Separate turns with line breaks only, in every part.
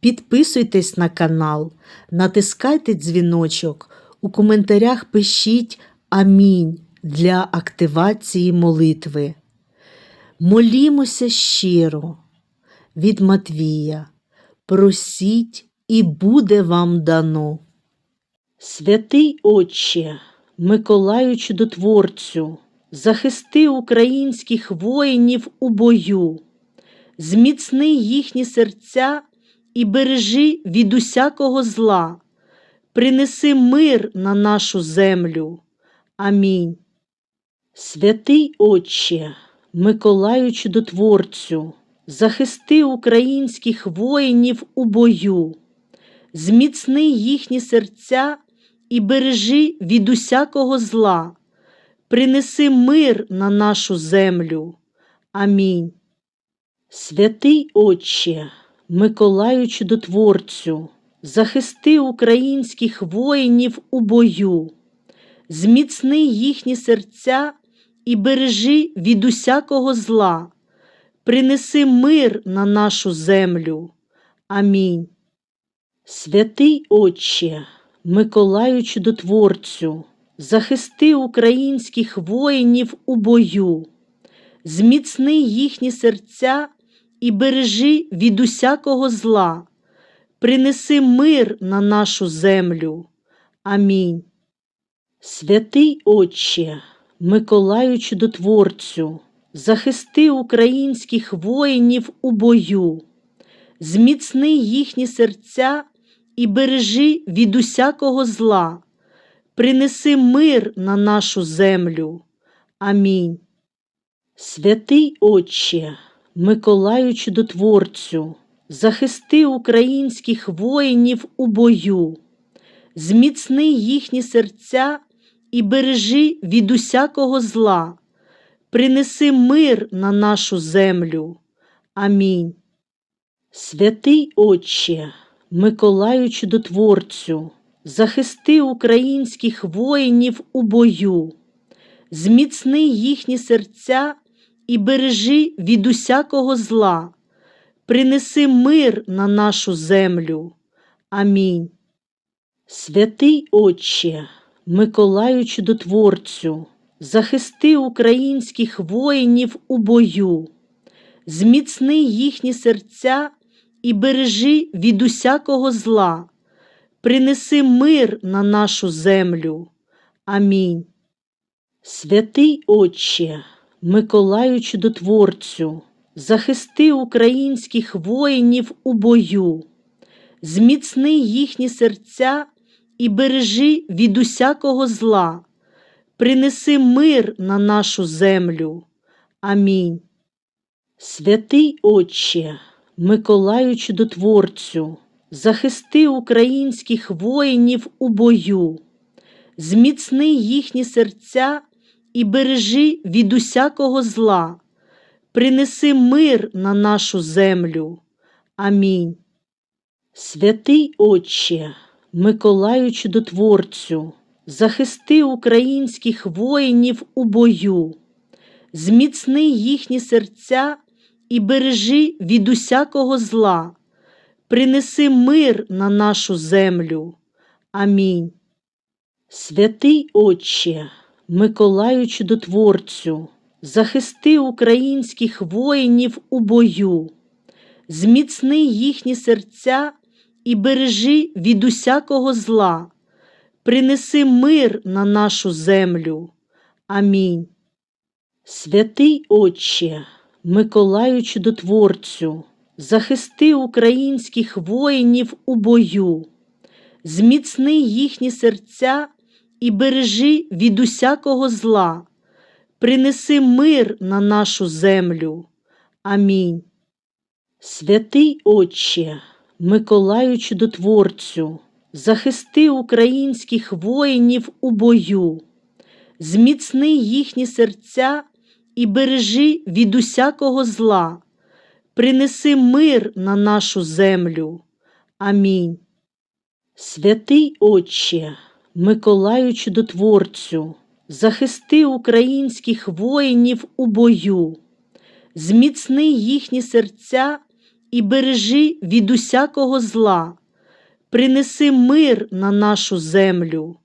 підписуйтесь на канал, натискайте дзвіночок, у коментарях пишіть Амінь для активації молитви. Молімося щиро від Матвія. Просіть і буде вам дано. Святий Отче, Миколаю Чудотворцю, захисти українських воїнів у бою, зміцни їхні серця і бережи від усякого зла, принеси мир на нашу землю. Амінь. Святий Отче, Миколаю Чудотворцю, захисти українських воїнів у бою, зміцни їхні серця і бережи від усякого зла, принеси мир на нашу землю. Амінь. Святий Отче, Миколаю Чудотворцю, захисти українських воїнів у бою, зміцни їхні серця і бережи від усякого зла, принеси мир на нашу землю. Амінь. Святий Отче, Миколаю Чудотворцю, захисти українських воїнів у бою, зміцни їхні серця і бережи від усякого зла, принеси мир на нашу землю. Амінь. Святий Отче, Миколаю Чудотворцю, захисти українських воїнів у бою, зміцни їхні серця і бережи від усякого зла, принеси мир на нашу землю. Амінь. Святий Отче, Миколаю Чудотворцю, захисти українських воїнів у бою, зміцни їхні серця і бережи від усякого зла, принеси мир на нашу землю. Амінь. Святий Отче, Миколаю Чудотворцю, захисти українських воїнів у бою, зміцни їхні серця і бережи від усякого зла, принеси мир на нашу землю. Амінь. Святий Отче, Миколаю Чудотворцю, захисти українських воїнів у бою, зміцни їхні серця і бережи від усякого зла, принеси мир на нашу землю. Амінь. Святий Отче, Миколаю Чудотворцю, захисти українських воїнів у бою, зміцни їхні серця і бережи від усякого зла, принеси мир на нашу землю. Амінь. Святий Отче, Миколаю Чудотворцю, захисти українських воїнів у бою, зміцни їхні серця і бережи від усякого зла, принеси мир на нашу землю. Амінь. Святий Отче, Миколаю Чудотворцю, захисти українських воїнів у бою, зміцни їхні серця і бережи від усякого зла, принеси мир на нашу землю. Амінь. Святий Отче, Миколаю Чудотворцю, захисти українських воїнів у бою, зміцни їхні серця і бережи від усякого зла, принеси мир на нашу землю. Амінь. Святий Отче, Миколаю Чудотворцю, захисти українських воїнів у бою, зміцни їхні серця і бережи від усякого зла, принеси мир на нашу землю. Амінь. Святий Отче, Миколаю Чудотворцю, захисти українських воїнів у бою, зміцни їхні серця і бережи від усякого зла, принеси мир на нашу землю. Амінь. Святий Отче, Миколаю Чудотворцю, захисти українських воїнів у бою, зміцни їхні серця і бережи від усякого зла, принеси мир на нашу землю.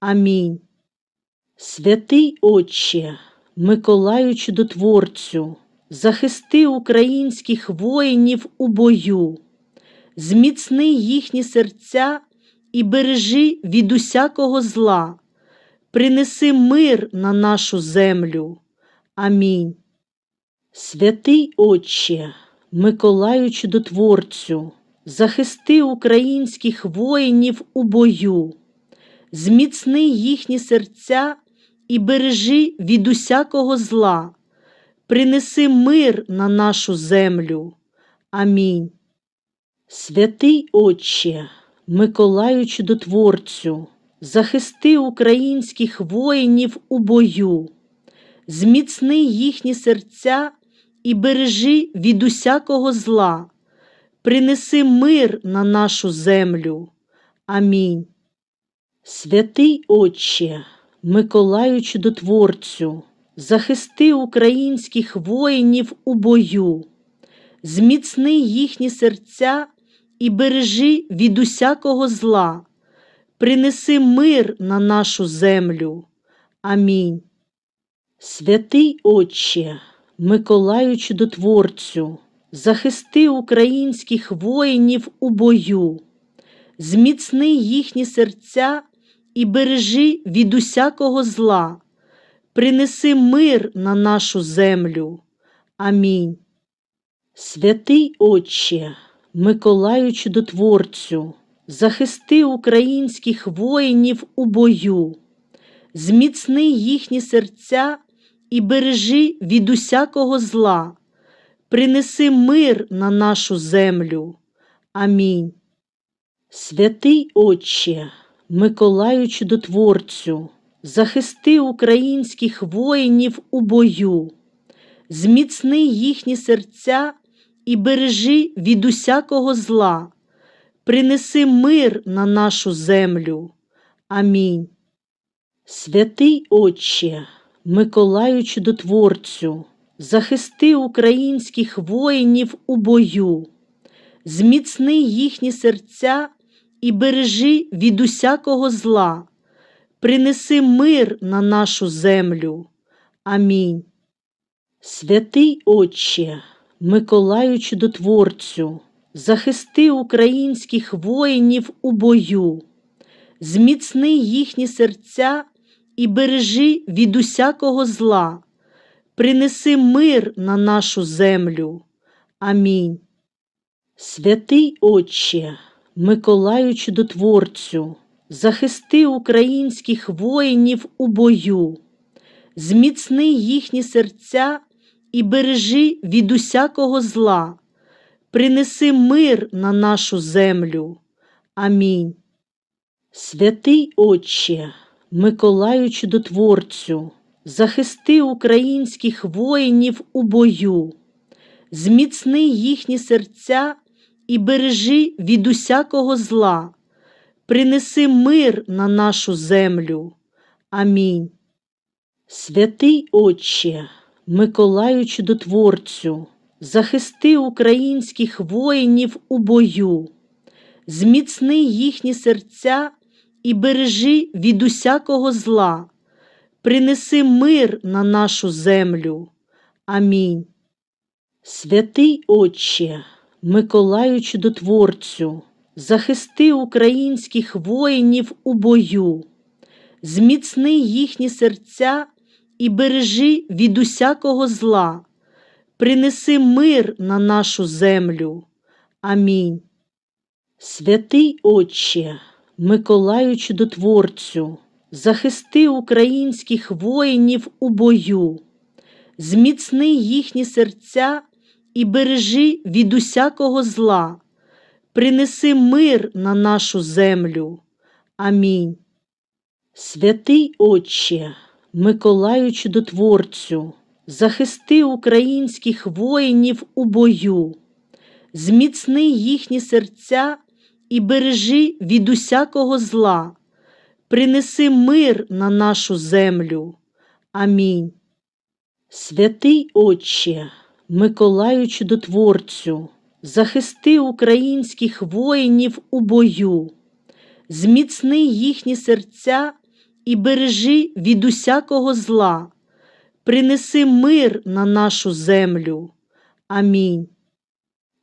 Амінь. Святий Отче, Миколаю Чудотворцю, захисти українських воїнів у бою, зміцни їхні серця і бережи від усякого зла, принеси мир на нашу землю. Амінь. Святий Отче, Миколаю Чудотворцю, захисти українських воїнів у бою, зміцни їхні серця і бережи від усякого зла, принеси мир на нашу землю. Амінь. Святий Отче, Миколаю Чудотворцю, захисти українських воїнів у бою, зміцни їхні серця і бережи від усякого зла, принеси мир на нашу землю. Амінь. Святий Отче, Миколаю Чудотворцю, захисти українських воїнів у бою, зміцни їхні серця і бережи від усякого зла, принеси мир на нашу землю. Амінь. Святий Отче, Миколаю Чудотворцю, захисти українських воїнів у бою, зміцни їхні серця і бережи від усякого зла, принеси мир на нашу землю. Амінь. Святий Отче, Миколаю Чудотворцю, захисти українських воїнів у бою, зміцни їхні серця і бережи від усякого зла, принеси мир на нашу землю. Амінь. Святий Отче, Миколаю Чудотворцю, захисти українських воїнів у бою, зміцни їхні серця і бережи від усякого зла, принеси мир на нашу землю. Амінь. Святий Отче, Миколаю Чудотворцю, захисти українських воїнів у бою, зміцни їхні серця і бережи від усякого зла, принеси мир на нашу землю. Амінь. Святий Отче, Миколаю Чудотворцю, захисти українських воїнів у бою, зміцни їхні серця і бережи від усякого зла, принеси мир на нашу землю. Амінь. Святий Отче, Миколаю Чудотворцю, захисти українських воїнів у бою, зміцни їхні серця і бережи від усякого зла, принеси мир на нашу землю. Амінь. Святий Отче, Миколаю Чудотворцю, захисти українських воїнів у бою, зміцни їхні серця і бережи від усякого зла, принеси мир на нашу землю. Амінь. Святий Отче, Миколаю Чудотворцю, захисти українських воїнів у бою, зміцни їхні серця і бережи від усякого зла, принеси мир на нашу землю. Амінь. Святий Отче, Миколаю Чудотворцю, захисти українських воїнів у бою, зміцни їхні серця і бережи від усякого зла, принеси мир на нашу землю. Амінь. Святий Отче, Миколаю Чудотворцю, захисти українських воїнів у бою, зміцни їхні серця і бережи від усякого зла, принеси мир на нашу землю. Амінь. Святий Отче, Миколаю Чудотворцю, захисти українських воїнів у бою, зміцни їхні серця і бережи від усякого зла, принеси мир на нашу землю. Амінь. Святий Отче, Миколаю Чудотворцю, захисти українських воїнів у бою, зміцни їхні серця і бережи від усякого зла, принеси мир на нашу землю. Амінь.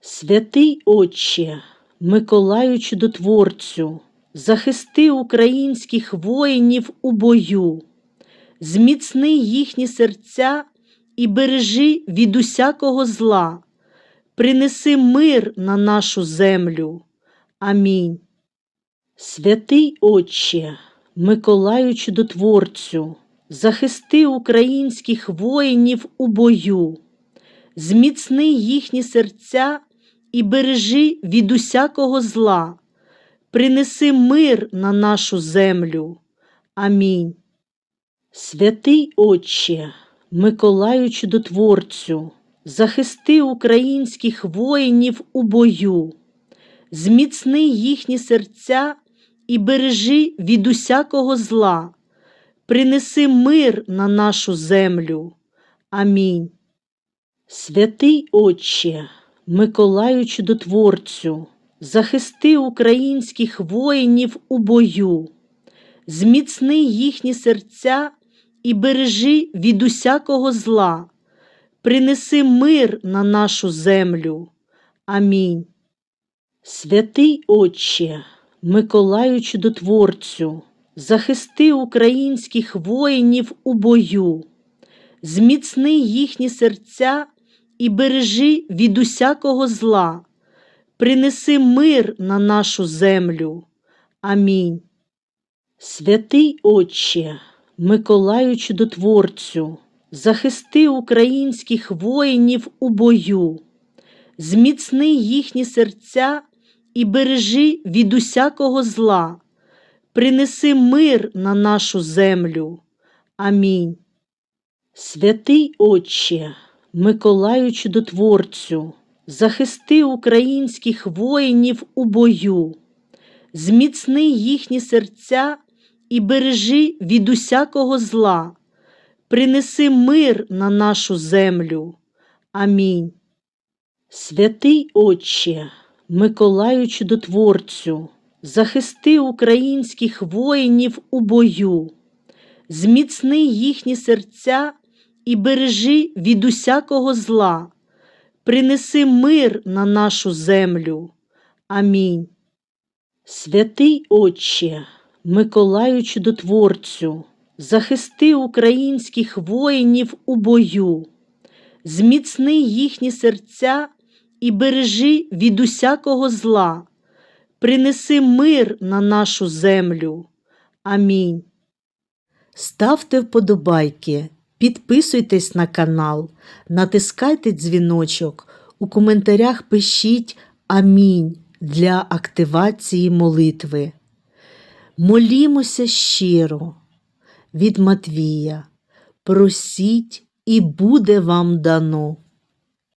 Святий Отче, Миколаю Чудотворцю, захисти українських воїнів у бою, зміцни їхні серця і бережи від усякого зла, принеси мир на нашу землю. Амінь. Святий Отче, Миколаю Чудотворцю, захисти українських воїнів у бою, зміцни їхні серця і бережи від усякого зла, принеси мир на нашу землю. Амінь. Святий Отче, Миколаю Чудотворцю, захисти українських воїнів у бою, зміцни їхні серця і бережи від усякого зла, принеси мир на нашу землю. Амінь. Святий Отче, Миколаю Чудотворцю, захисти українських воїнів у бою, зміцни їхні серця і бережи від усякого зла, принеси мир на нашу землю. Амінь. Святий Отче, Миколаю Чудотворцю, захисти українських воїнів у бою, зміцни їхні серця і бережи від усякого зла, принеси мир на нашу землю. Амінь. Святий Отче, Миколаю Чудотворцю, захисти українських воїнів у бою, зміцни їхні серця і бережи від усякого зла, принеси мир на нашу землю. Амінь. Святий Отче, Миколаю Чудотворцю, захисти українських воїнів у бою, зміцни їхні серця і бережи від усякого зла, принеси мир на нашу землю. Амінь. Святий Отче, Миколаю Чудотворцю, захисти українських воїнів у бою, зміцни їхні серця і бережи від усякого зла, принеси мир на нашу землю. Амінь. Святий Отче, Миколаю Чудотворцю, захисти українських воїнів у бою, зміцни їхні серця і бережи від усякого зла, принеси мир на нашу землю. Амінь. Ставте вподобайки, підписуйтесь на канал, натискайте дзвіночок, у коментарях пишіть Амінь для активації молитви. Молімося щиро від Матвія. Просіть і буде вам дано.